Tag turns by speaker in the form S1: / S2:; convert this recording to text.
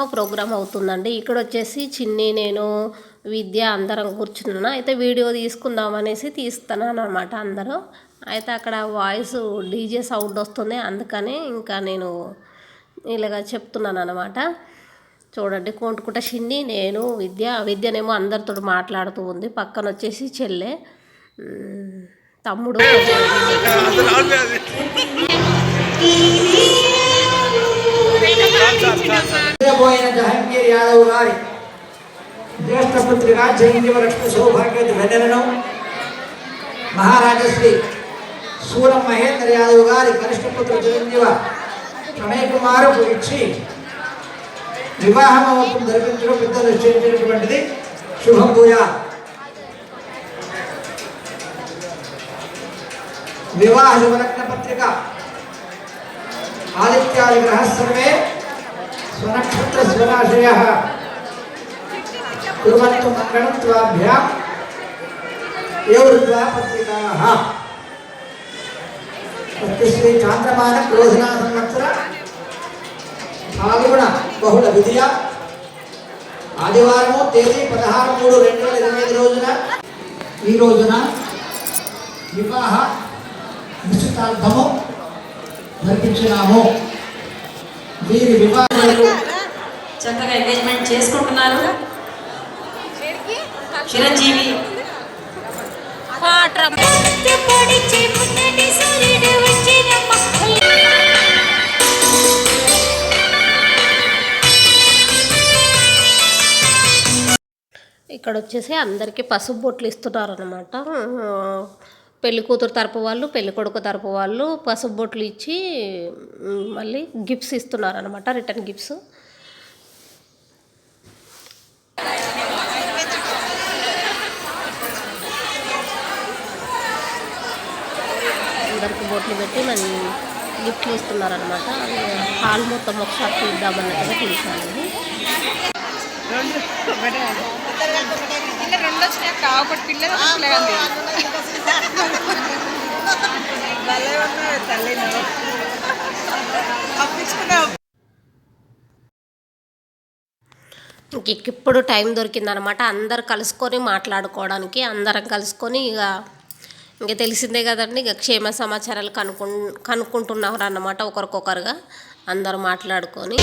S1: అక్కడేమో ప్రోగ్రామ్ అవుతుందండి. ఇక్కడ వచ్చేసి చిన్ని నేను విద్య అందరం కూర్చున్నా. అయితే వీడియో తీసుకుందాం అనేసి తీస్తున్నాను అనమాట అందరూ. అయితే అక్కడ వాయిస్ డీజే సౌండ్ వస్తుంది. అందుకని ఇంకా నేను ఇలాగ చెప్తున్నాను అనమాట చూడండి కోంటుకుంట చిన్ని నేను విద్య. విద్యనేమో అందరితో మాట్లాడుతూ ఉంది. పక్కన వచ్చేసి చెల్లె. తమ్ముడు.
S2: పోయిన జహంగీర్ యాదవ్ గారి జ్యేష్ఠ పుత్రిక చిరంజీవ సౌభాగ్య సౌభాగ్యవతి మహారాజశ్రీ సూరం మహేంద్ర యాదవ్ గారి కనిష్ట పుత్ర చిరంజీవ ప్రణయ్ కుమారుకు ఇచ్చి వివాహం అవసరం జరిపించడం పెద్దలు నిశ్చయించినటువంటిది శుభం భూయా వివాహ శుభలగ్న పత్రిక ఆదిత్యాది గ్రహ సర్వే స్వనక్షత్ర స్వరాశయ కుర్వంతు మంగళం త్వాభ్యాం ఏవృత్వా పత్రికాః అస్తి శ్రీ చాంద్రమాన క్రోధనా సంవత్సర ఫాల్గుణ బహుళ విధియ ఆదివారము తేదీ పదహారు మూడు రెండు వేల ఇరవై ఐదు రోజున ఈ రోజున వివాహ నిశ్చితార్థము జరిపించినాము వీరి వివాహాలకు
S3: చక్కగా ఎంగేజ్మెంట్ చేసుకుంటున్నారు. చిరంజీవి.
S1: ఇక్కడ వచ్చేసి అందరికీ పసుపు బొట్లు ఇస్తున్నారు అనమాట పెళ్ళి కూతురు తరపు వాళ్ళు పెళ్ళి కొడుకు తరపు వాళ్ళు పసుపు బొట్లు ఇచ్చి మళ్ళీ గిఫ్ట్స్ ఇస్తున్నారు అనమాట రిటర్న్ గిఫ్ట్స్. అందరికి బొట్లు పెట్టి మన గిఫ్ట్లు ఇస్తున్నారు అనమాట హాల్ మొత్తం ఒకసారి ఇది
S4: పిల్ల రెండు వచ్చినాక ఒకటి పిల్లలు
S1: ఇప్పుడు టైం దొరికిందనమాట. అందరు కలుసుకొని మాట్లాడుకోవడానికి అందరం కలుసుకొని ఇక ఇంక తెలిసిందే కదండి ఇక క్షేమ సమాచారాలు కనుక్కు కనుక్కుంటున్నారు అన్నమాట ఒకరికొకరుగా అందరు మాట్లాడుకొని.